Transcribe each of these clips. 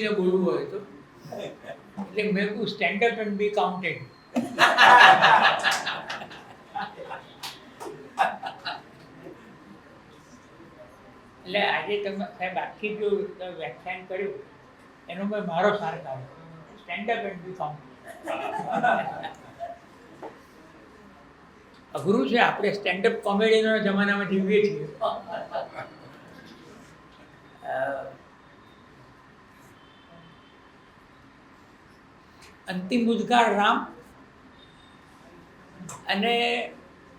બેસીને બોલવું હોય તો. એટલે મેં કહું stand up and be counted એટલે આજે તમે, સાહેબ, આખી જો વ્યાખ્યાન કર્યું, એનો મેં મારો સાર કાઢ્યો stand up and be counted અઘરું છે, આપણે સ્ટેન્ડ અપ કોમેડીના જમાનામાં જીવીએ છીએ અ, અંતિમ ઉદ્ગાર રામ અને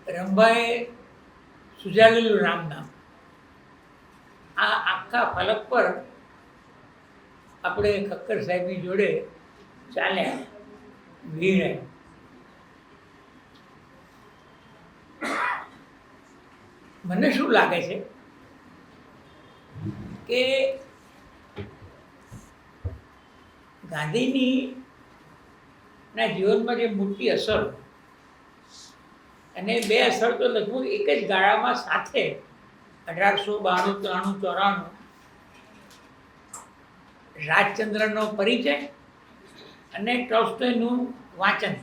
રંભાએ સુજાલેલું રામ નામ. આ આખા ફલક પર આપણે ખક્કર સાહેબની જોડે ચાલ્યા વીણે. મને શું લાગે છે કે ગાંધીની ના જીવનમાં જે મોટી અસર અને બે અસર તો લગભગ એક જ ગાળામાં સાથે, અઢારસો બાણું, ત્રાણું, ચોરાણું. રાજચંદ્રનો પરિચય અને ટોલ્સ્ટોયનું વાંચન.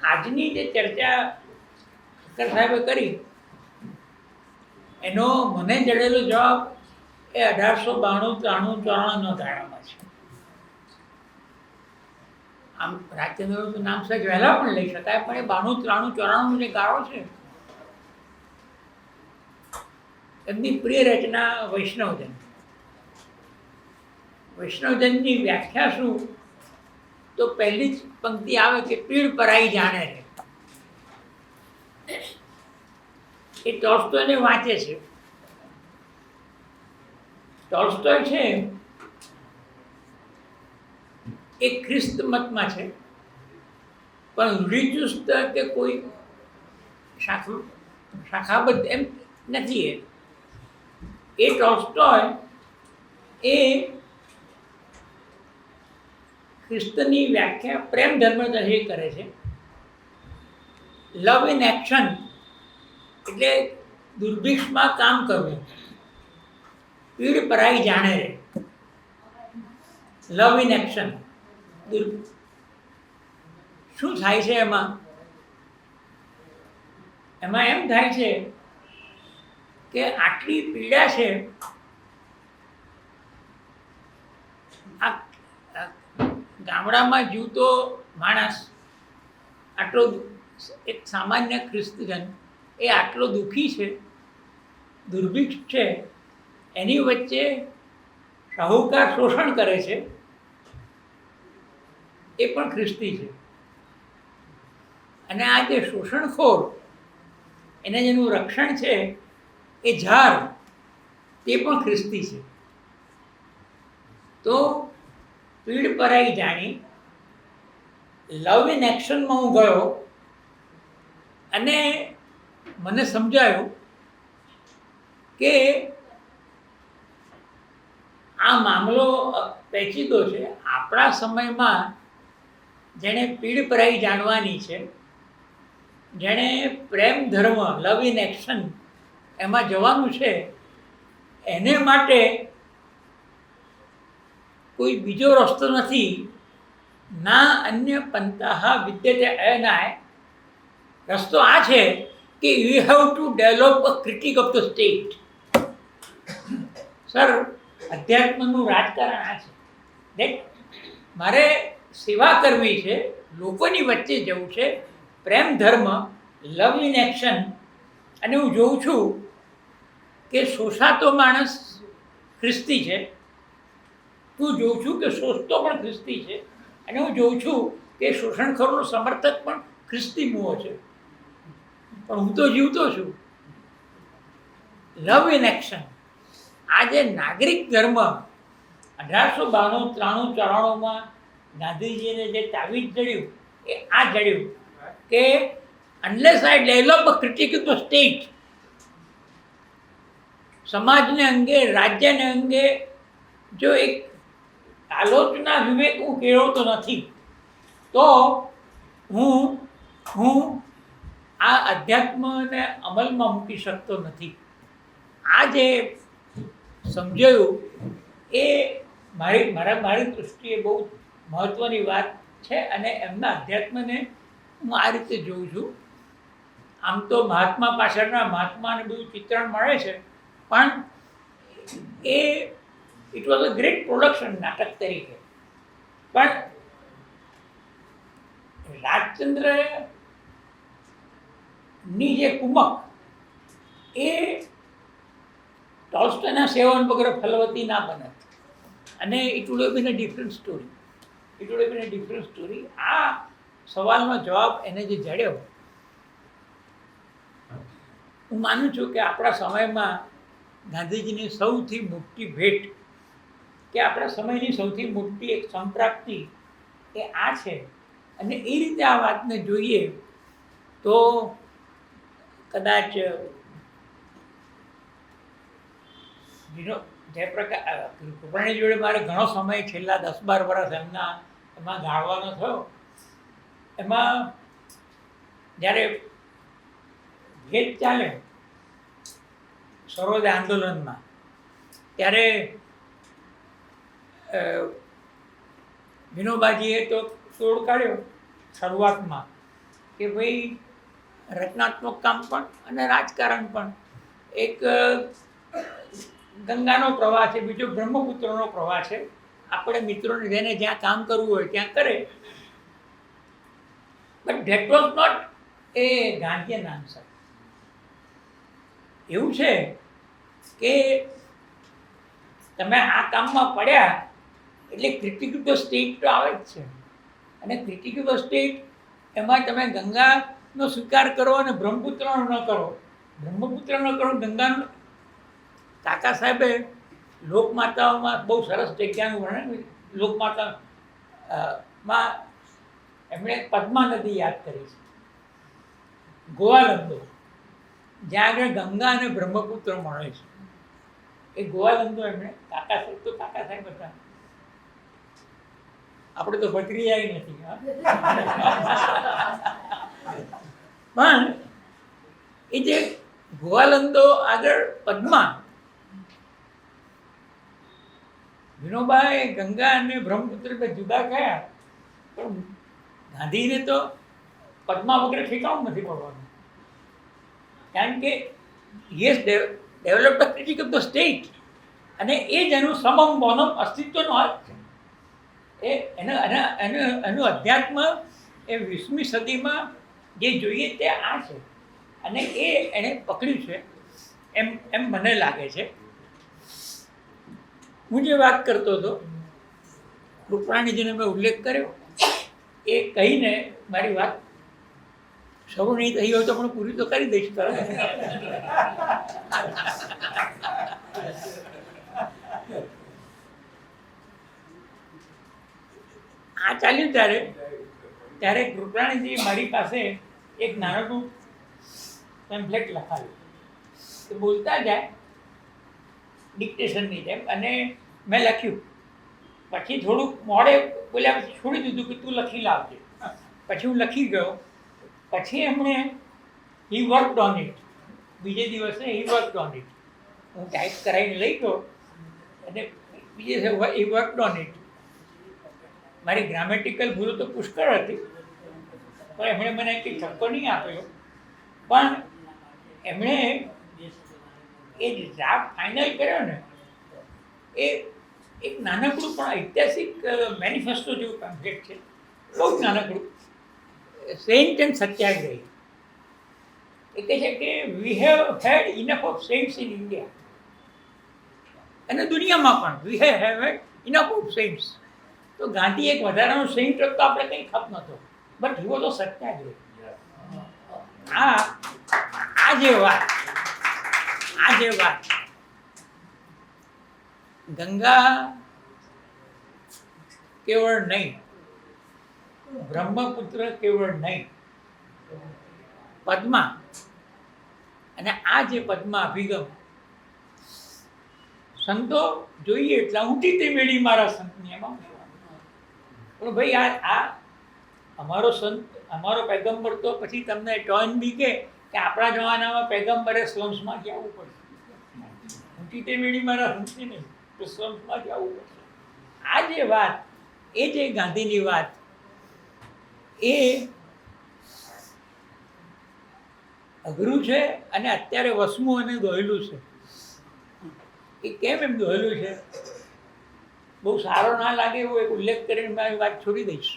આજની જે ચર્ચા ઠક્કર સાહેબે કરી, એનો મને જડેલો જવાબ એ અઢારસો બાણું, ત્રાણું, ચોરાણુંનો ધારામાં છે. આમ રાજચંદ્રનું નામ સહેજ વહેલા પણ લઈ શકાય, પણ એ બાણું, ત્રાણું ચોરાણું જે ગાળો છે, એમની પ્રિય રચના વૈષ્ણવજન. વૈષ્ણવજનની વ્યાખ્યા શું? તો પહેલી જ પંક્તિ આવે કે પીડ પરાઈ જાણે છે. એ ટોસ્ટોને વાંચે છે. ટોલ્સ્ટોય છે. એ ખ્રિસ્ત મતમાં છે. પણ રૂઢિચુસ્ત કે કોઈ શાખા શાખાબદ્ધ એમ નથી એ. એ ટોલ્સ્ટોય એ ખ્રિસ્તની વ્યાખ્યા પ્રેમ ધર્મ તરીકે કરે છે. લવ ઇન એક્શન એટલે દુર્ભિક્ષમાં કામ કરવું. પીડ પરાઈ જાણે રે. લવ ઇન એક્શન શું થાય છે એમાં? એમાં એમ થાય છે કે આટલી પીડા છે, આ ગામડામાં જીવતો માણસ, આટલો એક સામાન્ય ખ્રિસ્તજન, એ આટલો દુઃખી છે, દુર્ભિક્ષ છે એની વચ્ચે શાહુકાર શોષણ કરે છે, એ પણ ખ્રિસ્તી છે. અને આ જે શોષણખોર, એને જેનું રક્ષણ છે, એ ઝાર તે પણ ખ્રિસ્તી છે. તો પીડ પરાઈ જાણી, લવ ઇન એક્શનમાં હું ગયો અને મને સમજાયું કે આ મામલો પેચીદો છે. આપણા સમયમાં જેણે પીડપરાઈ જાણવાની છે, જેણે પ્રેમ, ધર્મ, લવ ઇન એક્શન એમાં જવાનું છે, એને માટે કોઈ બીજો રસ્તો નથી. ના અન્ય પંતાહા વિદ્યતે અયનાય રસ્તો આ છે કે you have to develop a critic of the state sir અધ્યાત્મનું રાજકારણ આ છે. દેખ મારે સેવા કરવી છે, લોકોની વચ્ચે જવું છે, પ્રેમ, ધર્મ લવ ઇન એક્શન અને હું જોઉં છું કે શોષાતો માણસ ખ્રિસ્તી છે. હું જોઉં છું કે શોષતો પણ ખ્રિસ્તી છે. અને હું જોઉં છું કે શોષણખોરનો સમર્થક પણ ખ્રિસ્તી મુઓ છે. પણ હું તો જીવતો છું. લવ ઇન એક્શન આ જે નાગરિક ધર્મ અઢારસો બાણું ત્રાણું ચોરાણુંમાં ગાંધીજીને જે તાવીજ જડ્યું, એ આ જડ્યું કે unless I develop a critic the state સમાજને અંગે, રાજ્યને અંગે જો એક આલોચના વિવેક હું કેળવતો નથી, તો હું હું આ અધ્યાત્મને અમલમાં મૂકી શકતો નથી. આ જે સમજાયું, એ મારી, મારા, મારી દૃષ્ટિએ બહુ મહત્ત્વની વાત છે અને એમના અધ્યાત્મને હું આ રીતે જોઉં છું. આમ તો મહાત્મા પાછળના મહાત્માને બધું ચિત્રણ મળે છે, પણ એ it was a great production નાટક તરીકે. પણ રાજચંદ્રની જે કુમક, એ ટોલ્સ્ટોયના સેવન વગર ફલવતી ના બને. અને it would been a different story it would been a different story આ સવાલનો જવાબ એને જે જડ્યો, હું માનું છું કે આપણા સમયમાં ગાંધીજીની સૌથી મોટી ભેટ, કે આપણા સમયની સૌથી મોટી એક સંપ્રાપ્તિ એ આ છે. અને એ રીતે આ વાતને જોઈએ તો કદાચ વિનો જયપ્રકાશ કૃપાણી જોડે મારે ઘણો સમય છેલ્લા દસ બાર વર્ષ એમના એમાં ગાળવાનો થયો. એમાં જ્યારે ભેદ ચાલે, સરોજ આંદોલનમાં, ત્યારે વિનોબાજીએ તો તોડ કાઢ્યો શરૂઆતમાં કે ભાઈ, રચનાત્મક કામ પણ અને રાજકારણ પણ. એક ગંગાનો પ્રવાહ છે, બીજો બ્રહ્મપુત્રનો પ્રવાહ છે. આપણે મિત્રોને જેને જ્યાં કામ કરવું હોય ત્યાં કરે. But that was not a Gandhian answer એવું છે કે તમે આ કામમાં પડ્યા એટલે ક્રિટિકલ ટુ સ્ટેટ તો આવે જ છે. અને ક્રિટિકલ સ્ટેટ એમાં તમે ગંગાનો સ્વીકાર કરો અને બ્રહ્મપુત્રનો ન કરો. બ્રહ્મપુત્ર ન કરો, ગંગાનો કાકા સાહેબે લોકમાતાઓમાં બહુ સરસ જગ્યાનું વર્ણન લોકમાતા માં એમણે પદ્મા નદી યાદ કરી છે. ગોવાલંદો, જ્યાં આગળ ગંગા અને બ્રહ્મપુત્ર મળે છે. એ ગોવાલંદો એમણે કાકા સાહેબ, તો કાકા સાહેબ હતા. આપણે તો ભત્રીયાય નથી પણ એ જે ગોવાલંદો આગળ પદ્મા વિનોબાએ ગંગા અને બ્રહ્મપુત્ર બે જુદા કયા પણ ગાંધીને તો પદ્મા વગર ઠેકાણું નથી પડવાનું. કારણ કે yes develop the critic of the state અને એ જ એનું સમમ બોનમ અસ્તિત્વનો હાથ છે. એ એના એના, એનું એનું અધ્યાત્મ એ વીસમી સદીમાં જે જોઈએ તે આ છે. અને એ એણે પકડ્યું છે. એમ એમ મને લાગે છે. હું જે વાત કરતો હતો રૂપરાણીજીને મેં ઉલ્લેખ કર્યો, એ કહીને મારી વાત શરૂ નહીં થઈ હોય તો પણ પૂરી તો કરી દઈશ, તરત. આ ચાલ્યું ત્યારે ત્યારે કૃપરાણીજી મારી પાસે એક નાનકડું પેમ્ફલેટ લખાવ્યું બોલતા જાય ડિક્ટેશનની જેમ, અને મેં લખ્યું. પછી થોડુંક મોડે બોલ્યા પછી છોડી દીધું કે તું લખી લાવજે. પછી હું લખી ગયો. પછી એમણે હી વર્ક ઓન ઇટ બીજે દિવસે હી વર્ક ઓન ઇટ હું ટાઈપ કરાવીને લઈ ગયો. અને બીજે દિવસે હી વર્ક ઓન ઇટ મારી ગ્રામેટિકલ ભૂલો તો પુષ્કળ હતી. પણ એમણે મને કંઈ ઠપકો નહીં આપ્યો. પણ એમણે એ ડ્રાફ્ટ ફાઇનલ કર્યો ને, એ એક નાનકડું પણ ઐતિહાસિક મેનિફેસ્ટો જેવું પેમ્પલેટ છે. બહુ જ નાનકડું. સેન્ટ એન્ડ સત્યાગ્રહી એ કહે છે કે we have had enough of saints in India અને દુનિયામાં પણ we have have had enough of saints તો ગાંધી એક વધારાનો સેન્ટ તો આપણે કંઈ ખપ નહોતો. બટ હી વોઝ સત્યાગ્રહી આ આ જે વાત આ જે વાત. ગંગા કેવળ નહીં. બ્રહ્મપુત્ર કેવળ નહીં. પદ્મા. અને આ જે પદ્મા અભિગમ સંતો જોઈએ એટલા ઊંટી તે મેળી મારા સંતની એમાં પણ ભાઈ આ આ અમારો સંત, અમારો પેગમ્બર તો પછી તમને ટોન બી કે આપણા જમાનામાં પેગમ્બરે સ્લમ્સમાં જવું પડશે. તે મેળી મારા સંતની નહીં. તો જવું પડશે આ જે વાત, એ જે ગાંધીની વાત, એ અઘરું છે અને અત્યારે વસમું અને દોહેલું છે. એ કેમ એમ દોહેલું છે? બહુ સારો ના લાગે એવો એક ઉલ્લેખ કરીને મારી વાત છોડી દઈશ.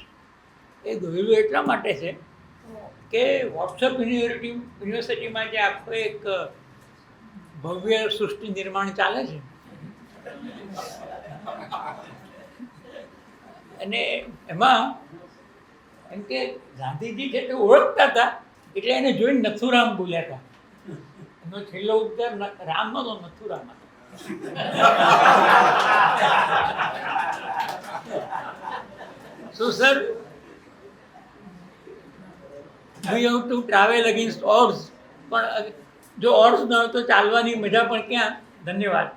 એ દોહેલું એટલા માટે છે કે વોટ્સઅપ યુનિવર્સિટી યુનિવર્સિટીમાં જે આખો એક ભવ્ય સૃષ્ટિ નિર્માણ ચાલે છે. અને એમાં એમ કે ગાંધીજી છે ઓળખતા હતા એટલે એને જોઈને નથુરામ બોલ્યા હતા. એનો છેલ્લો ઉદ્ગાર રામ નતો Nathuram So, sir, we have to travel against odds. પણ જો odds ન હોય તો ચાલવાની મજા પણ ક્યાં? ધન્યવાદ.